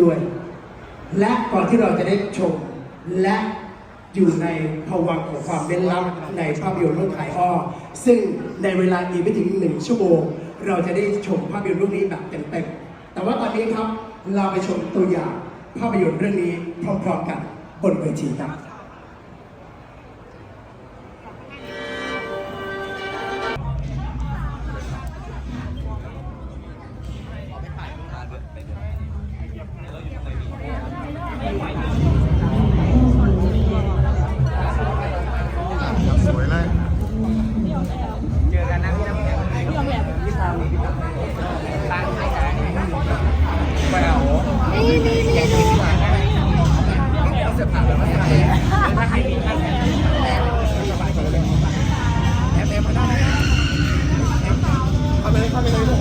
ด้วย และก่อนที่เราจะได้ชม และอยู่ในภวังค์ของความเล่นลับในภาพยนตร์เรื่องขายอ้อ ซึ่งในเวลาอีกไม่ถึงหนึ่งชั่วโมง เราจะได้ชมภาพยนตร์เรื่องนี้แบบเต็มๆ แต่ว่าตอนนี้ครับเราไปชมตัวอย่างภาพยนตร์เรื่องนี้พร้อมๆกันบนเวทีครับ mira.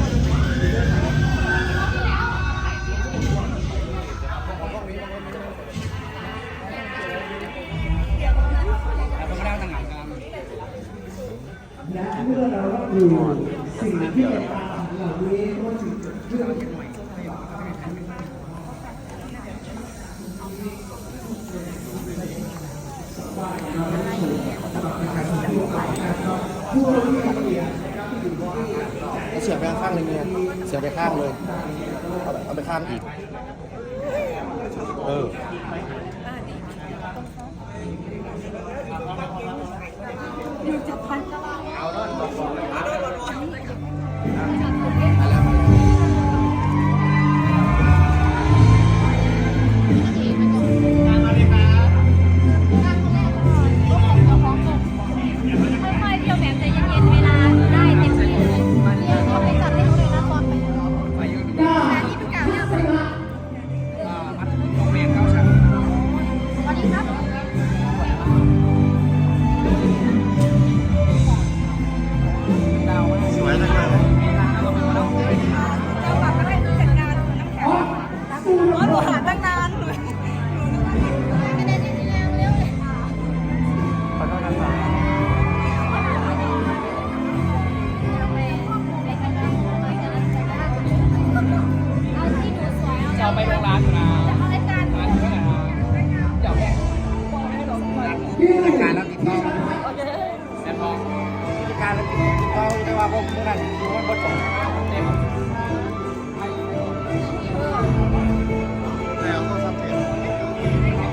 ยเสียบไปข้างเลย เอาไปข้างอีก เอาไปโรงร้านมาการรแล้วติดต่อแอนมองการแล้วติดต่อแต่ว่าผมเมื่อนั้นมันบดจบเต็มแล้วก็สับเต็มผู้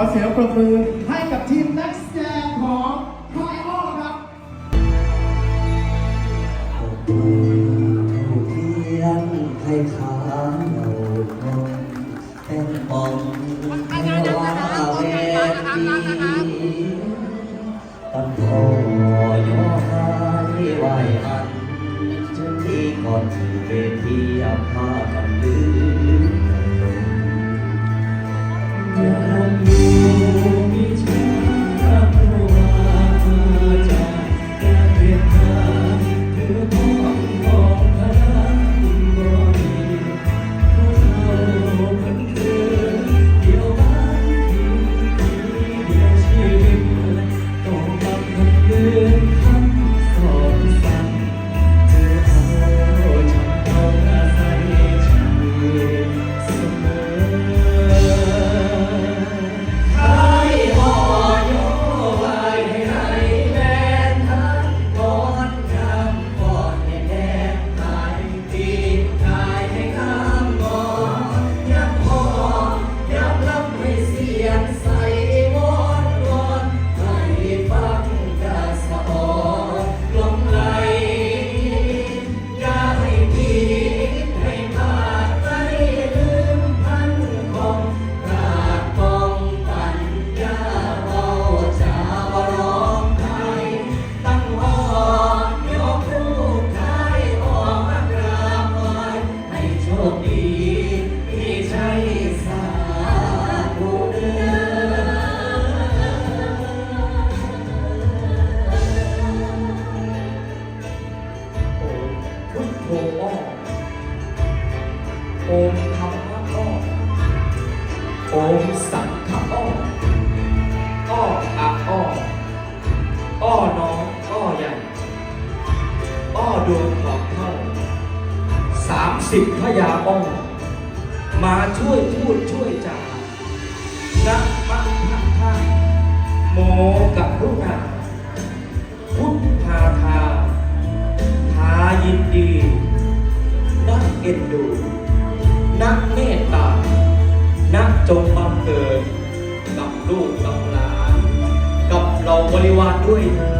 อเสียงปรบมือให้กับทีมนักแสดงของไทยอ้อครับเทียนให้ขาเราคงเป็นปองให้ว่าเวทีตั้งคอยอให้ไหวอันที่ก่อนที่เวทีอาภากันลืมยังอยู่ สิบพยาอ้อมาช่วยพูดช่วยจานะมะพะทะโมกับรุณาพุทธาทาทายินดีนักเอ็นดูนักเมตตานักจงบังเกิดกับลูกกับหลาน กับเราบริวารด้วยเถิด